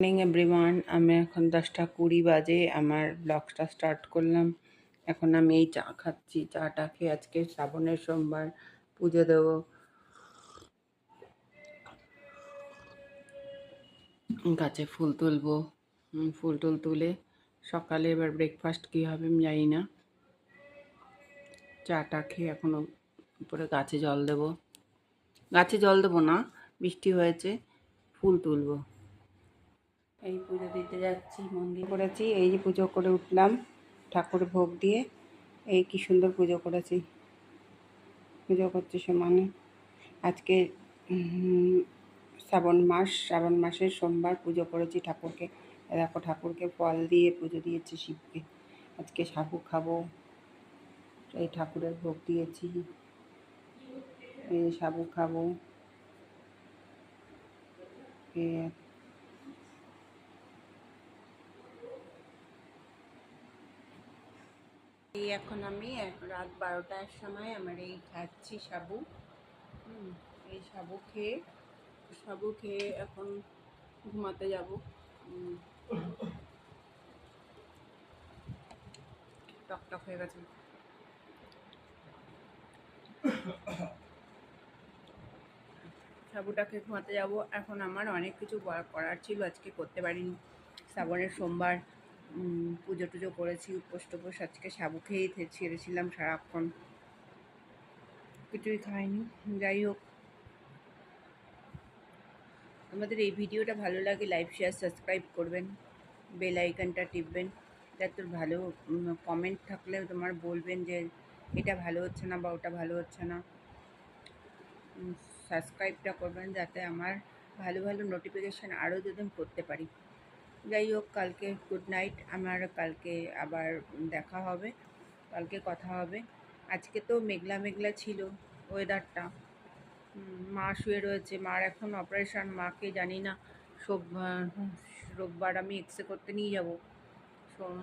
Morning everyone আমি এখন দশটা কুড়ি বাজে। আমার ব্লগটা স্টার্ট করলাম। এখন আমি এই চা খাচ্ছি। চাটা খেয়ে আজকে শ্রাবণের সোমবার। পুজো দেবো। গাছে ফুল তুলবো। ফুল টুল তুলে সকালে এবার ব্রেকফাস্ট কী হবে আমি জানি না। চাটা খেয়ে এখনও উপরে গাছে জল দেবো। গাছে জল দেবো না, বৃষ্টি হয়েছে, ফুল তুলবো। এই পুজো দিতে যাচ্ছি, মন্দির করেছি, এই যে পুজো করে উঠলাম ঠাকুর ভোগ দিয়ে, এই কি সুন্দর পুজো করেছি। পুজো করছি সমানে। আজকে শ্রাবণ মাস, শ্রাবণ মাসের সোমবার পুজো করেছি ঠাকুরকে। দেখো, ঠাকুরকে ফল দিয়ে পুজো দিয়েছি শিবকে। আজকে সাবু খাব, এই ঠাকুরের ভোগ দিয়েছি। এই সাবু খাব। এই এই এখন আমি রাত বারোটার সময় আমার এই খাচ্ছি সাবু। এই সাবু খেয়ে সাবু খেয়ে এখন ঘুমাতে যাব। টকটক হয়ে গেছে। সাবুটাকে ঘুমাতে যাব। এখন আমার অনেক কিছু করার ছিল, আজকে করতে পারিনি। শ্রাবণের সোমবার পুজো টুজো করেছি উপোস টুপোস আজকে সাবু খেয়েই ছেড়েছিলাম সারাক্ষণ। কিছুই খাইনি, যাই হোক। আমাদের এই ভিডিওটা ভালো লাগে, লাইক, শেয়ার, সাবস্ক্রাইব করবেন, বেল আইকনটা টিপবেন, যাতে ভালো কমেন্ট থাকলে তোমার বলবেন যে এটা ভালো হচ্ছে না বা ওটা ভালো হচ্ছে না। সাবস্ক্রাইবটা করবেন যাতে আমার ভালো ভালো নোটিফিকেশান আরও যদি করতে পারি। যাই হোক কালকে গুড নাইট আমার কালকে আবার দেখা হবে, কালকে কথা হবে। আজকে তো মেঘলা মেঘলা ছিল ওয়েদারটা মা শুয়ে রয়েছে, মার এখন অপারেশন মাকে জানি না, সব রোববার আমি এক্সরে করতে নিয়ে যাব।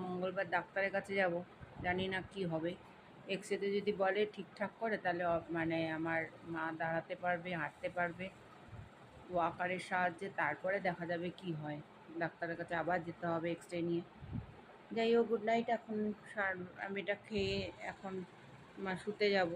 মঙ্গলবার ডাক্তারের কাছে যাব, জানি না কি হবে। এক্সরেতে যদি বলে ঠিকঠাক করে, তাহলে মানে আমার মা দাঁড়াতে পারবে, হাঁটতে পারবে। ওয়াকারের সাহায্যে তারপরে দেখা যাবে কি হয়। ডাক্তারের কাছে আবার যেতে হবে এক্সরে নিয়ে। যাই হোক গুড নাইট এখন সার আমি এটা খেয়ে এখন শুতে যাব।